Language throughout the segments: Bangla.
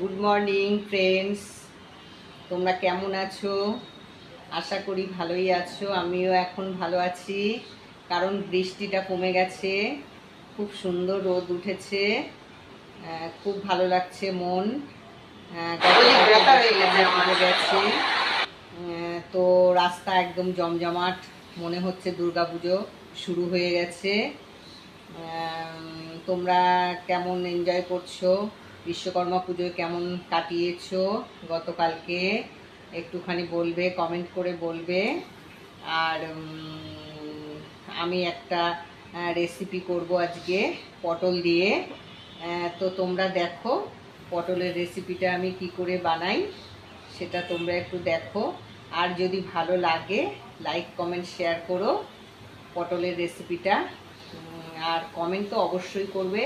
গুড মর্নিং ফ্রেন্ডস তোমরা কেমন আছো? আশা করি ভালোই আছো। আমিও এখন ভালো আছি কারণ বৃষ্টিটা কমে গেছে। খুব সুন্দর রোদ উঠেছে। খুব ভালো লাগছে মন। গেছে তো রাস্তা একদম জমজমাট। মনে হচ্ছে দুর্গাপুজো শুরু হয়ে গেছে। তোমরা কেমন এনজয় করছ? বিশ্বকর্মা পুজো কেমন কাটিয়েছো? গতকালকে একটুখানি বলবে কমেন্ট করে বলবে। আর আমি একটা রেসিপি করব আজকে পটল দিয়ে। তো তোমরা দেখো পটলের রেসিপিটা আমি কি করে বানাই, সেটা তোমরা একটু দেখো। আর যদি ভালো লাগে লাইক কমেন্ট শেয়ার করো পটলের রেসিপিটা আর কমেন্ট তো অবশ্যই করবে।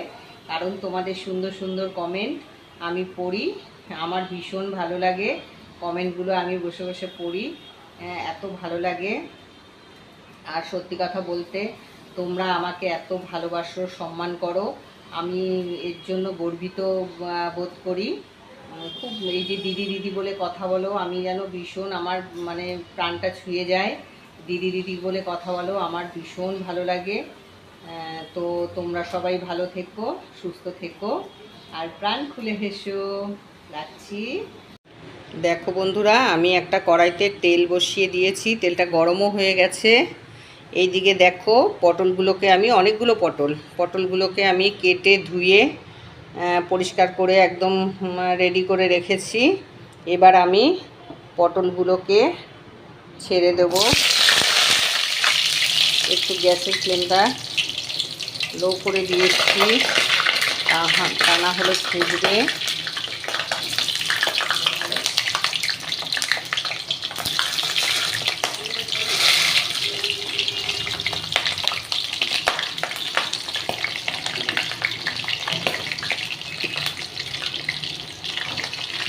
কারণ তোমাদের সুন্দর সুন্দর কমেন্ট আমি পড়ি। আমার ভীষণ ভালো লাগে কমেন্টগুলো আমি বসে বসে পড়ি। আহ, এত ভালো লাগে। আর সত্যি কথা বলতে তোমরা আমাকে এত ভালোবাসো সম্মান করো। আমি এর জন্য গর্বিত বোধ করি। খুব এই যে দিদি দিদি বলে কথা বলো আমি যেন ভীষণ আমার মানে প্রাণটা ছুঁয়ে যায়। দিদি দিদি বলে কথা বলো আমার ভীষণ ভালো লাগে। তো তোমরা সবাই ভালো থেকো, সুস্থ থেকো। আর প্রাণ খুলে হেসো। রাখছি। দেখো বন্ধুরা, আমি একটা কড়াইতে তেল বসিয়ে দিয়েছি। তেলটা গরমও হয়ে গেছে। এইদিকে দেখো, পটলগুলোকে আমি, অনেকগুলো পটল। পটলগুলোকে আমি কেটে, ধুয়ে পরিষ্কার করে একদম রেডি করে রেখেছি। এবার আমি পটলগুলোকে ছেড়ে দেব। একটু গ্যাসের ফ্লেমটা লো করে দিয়েছি। তা- না হলে ফুটবে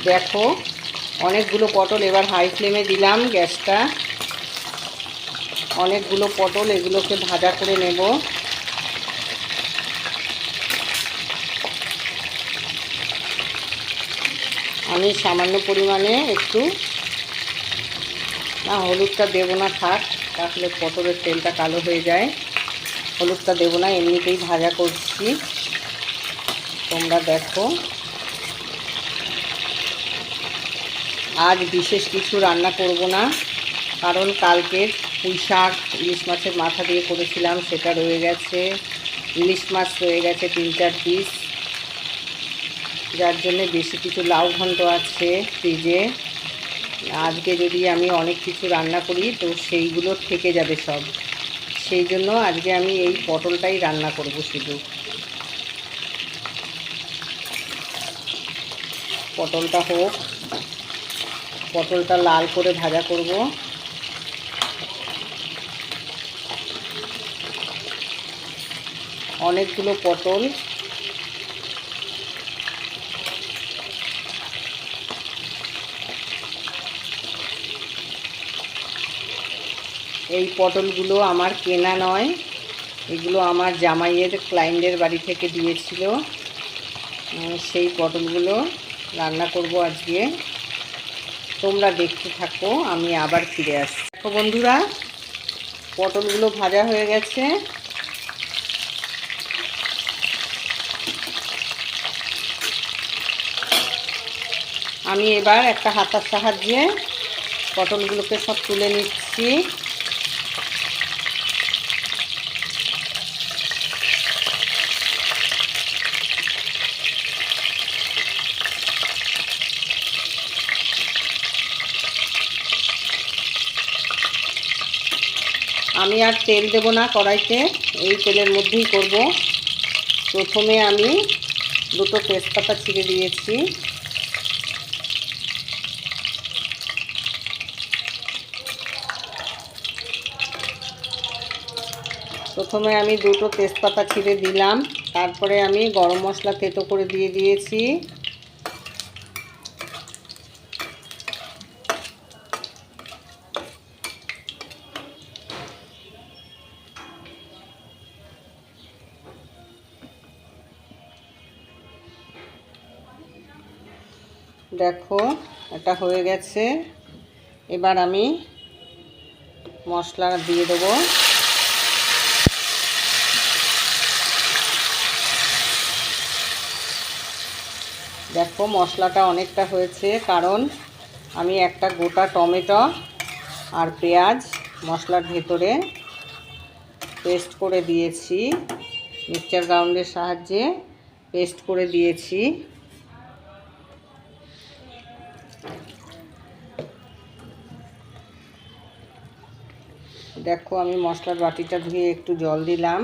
দেখো, অনেকগুলো পটল এবার হাই ফ্লেমে দিলাম গ্যাসটা। অনেকগুলো পটল এগুলোকে ভাজা করে নেব। আমি সামান্য পরিমাণে একটু না, হলুদটা দেবো না, থাক, তাহলে পটলের তেলটা কালো হয়ে যায়। হলুদটা দেবো না, এমনিতেই ভাজা করছি। তোমরা দেখো। আজ বিশেষ কিছু রান্না করব না, কারণ কালকের পুঁই শাক, ইলিশ মাছের মাথা দিয়ে করেছিলাম, সেটা রয়ে গেছে। ইলিশ মাছ রয়ে গেছে, তিন চার পিস যার জন্য বেশি কিছু লাউ ঘন্ট আছে ফ্রিজে। আজকে যদি আমি অনেক কিছু রান্না করি, তো সেইগুলো থেকে যাবে সব। সেই জন্য আজকে আমি এই পটলটাই রান্না করব শুধু। পটলটা হোক, পটলটা লাল করে ভাজা করব। অনেকগুলো পটল এই পটলগুলো আমার কেনা নয়। এগুলো আমার জামাইয়ের ক্লায়েন্টের বাড়ি থেকে দিয়েছিল। সেই পটলগুলো রান্না করব আজকে। তোমরা দেখতে থাকো, আমি আবার ফিরে আসছি। দেখো বন্ধুরা, পটলগুলো ভাজা হয়ে গেছে। আমি এবার একটা হাতার সাহায্যে পটলগুলোকে সব তুলে নিচ্ছি। আমি আর তেল দেব না কড়াইতে, এই তেলের মধ্যেই করব। প্রথমে আমি দুটো তেজপাতা ছিঁড়ে দিয়েছি। প্রথমে আমি দুটো তেজপাতা ছিঁড়ে দিলাম। তারপরে আমি গরম মশলা থেতো করে দিয়ে দিয়েছি। দেখো, এটা হয়ে গেছে। এবার আমি মশলা দিয়ে দেবো। দেখো, মশলাটা অনেকটা হয়েছে, কারণ আমি একটা গোটা টমেটো আর পেঁয়াজ মশলার ভেতরে পেস্ট করে দিয়েছি। মিক্সচার গ্রাউন্ডের সাহায্যে পেস্ট করে দিয়েছি। দেখো আমি মশলার বাটিটা ধুয়ে একটু জল দিলাম।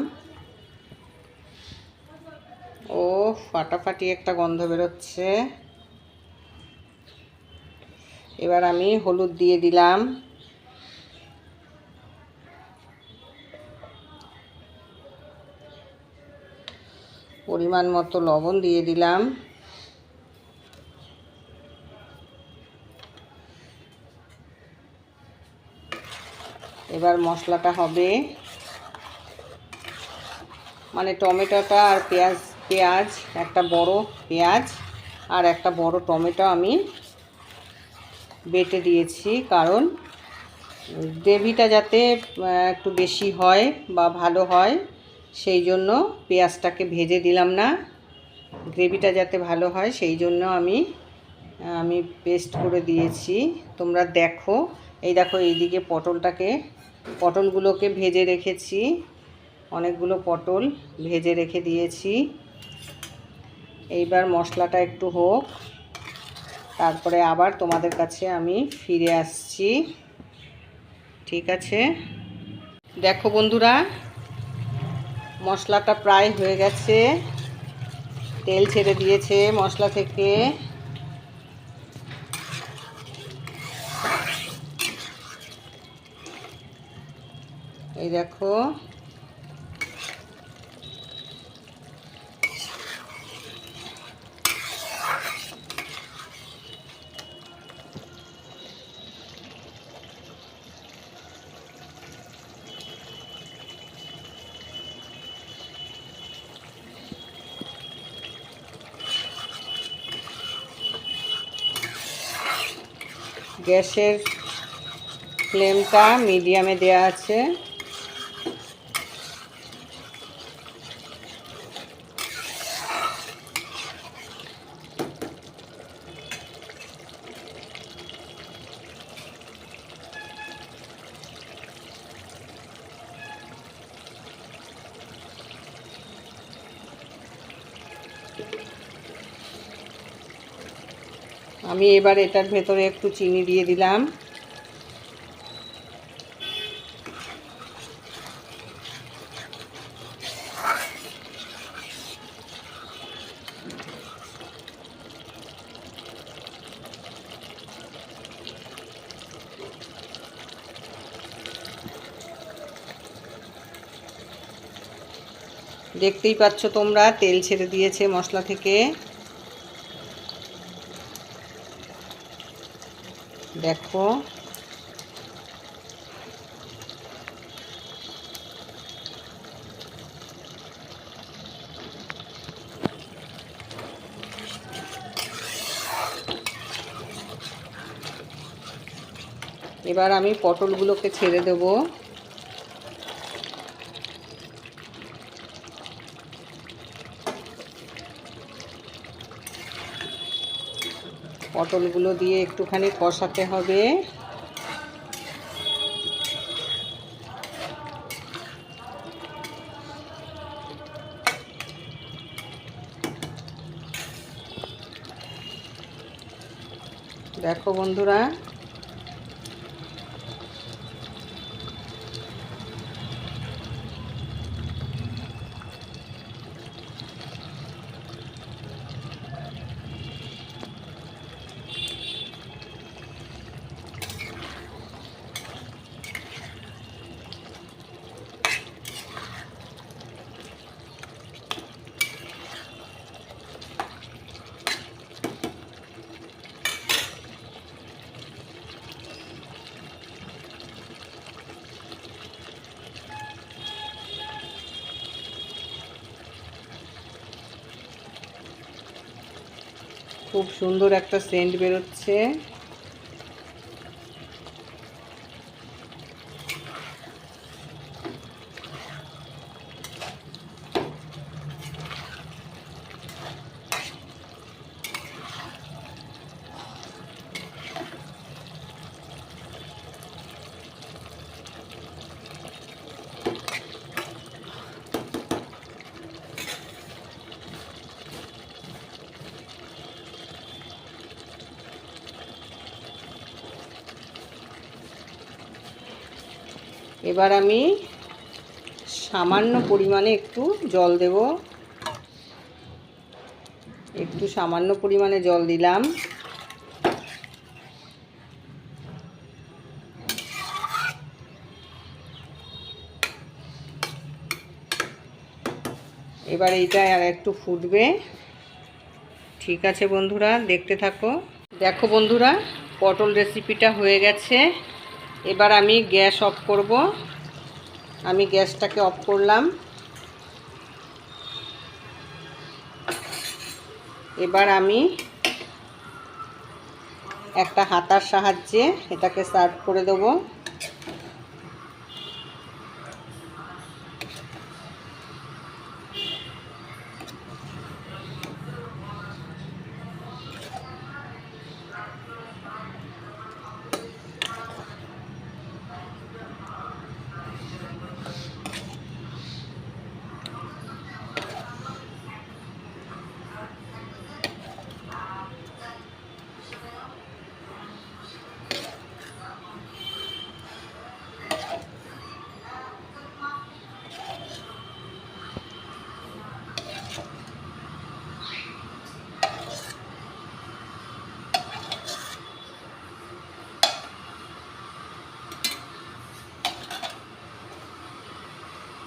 ও, ফাটাফাটি একটা গন্ধ বেরোচ্ছে। এবার আমি হলুদ দিয়ে দিলাম। পরিমাণ মতো লবণ দিয়ে দিলাম। এবার মশলাটা হবে মানে টমেটোটা আর পেঁয়াজ পেঁয়াজ, একটা বড় পেঁয়াজ আর একটা বড় টমেটো আমি বেটে দিয়েছি, কারণ গ্রেভিটা যাতে একটু বেশি হয় বা ভালো হয়, সেই জন্য পেঁয়াজটাকে ভেজে দিলাম না। গ্রেভিটা যাতে ভালো হয়, সেই জন্য আমি আমি পেস্ট করে দিয়েছি। তোমরা দেখো, এই দেখো, এইদিকে পটলটাকে পটলগুলোকে ভেজে রেখেছি। অনেকগুলো পটল ভেজে রেখে দিয়েছি। এইবার মশলাটা একটু হোক। তারপরে আবার তোমাদের কাছে আমি ফিরে আসছি। ঠিক আছে? দেখো বন্ধুরা, মশলাটা প্রায় হয়ে গেছে। তেল ছেড়ে দিয়েছে মশলা থেকে। এই দেখো। গ্যাসের ফ্লেমটা মিডিয়ামে দেওয়া আছে। আমি এবার এটার ভেতরে একটু চিনি দিয়ে দিলাম। দেখতেই পাচ্ছ তোমরা, তেল ছেড়ে দিয়েছে মশলা থেকে। দেখো। এবার আমি পটলগুলোকে ছেড়ে দেব। পটলগুলো দিয়ে একটুখানি কষাতে হবে। দেখো বন্ধুরা খুব সুন্দর একটা সেন্ট বেরোচ্ছে। এবার আমি সামান্য পরিমাণে একটু জল দেব। একটু সামান্য পরিমাণে জল দিলাম। এবার এইটা আর একটু ফুটবে। ঠিক আছে বন্ধুরা, দেখতে থাকো। দেখো বন্ধুরা, পটল রেসিপিটা হয়ে গেছে। এবার আমি গ্যাস অফ করব। আমি গ্যাসটাকে অফ করলাম। এবার আমি একটা হাতার সাহায্যে এটাকে সার্ভ করে দেবো।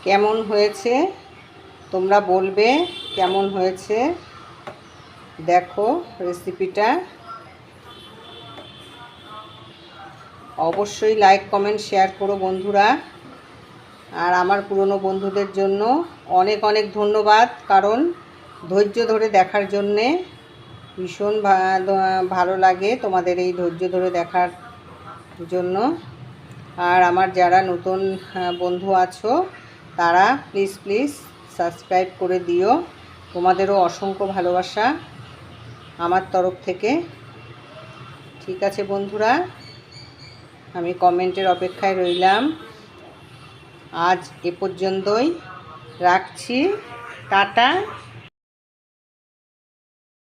কেমন হয়েছে? তোমরা বলবে কেমন হয়েছে? দেখো রেসিপিটা অবশ্যই লাইক কমেন্ট শেয়ার করো বন্ধুরা। আর আমার পুরনো বন্ধুদের জন্য অনেক অনেক ধন্যবাদ। কারণ ধৈর্য ধরে দেখার জন্যে ভীষণ ভালো লাগে তোমাদের এই ধৈর্য ধরে দেখার জন্য। আর আমার যারা নতুন বন্ধু আছো তারা প্লিজ প্লিজ সাবস্ক্রাইব করে দিও। তোমাদেরও অসংখ্য ভালোবাসা আমার তরফ থেকে। ঠিক আছে বন্ধুরা, আমি কমেন্টের অপেক্ষায় রইলাম। আজ এ পর্যন্তই। রাখছি। টাটা।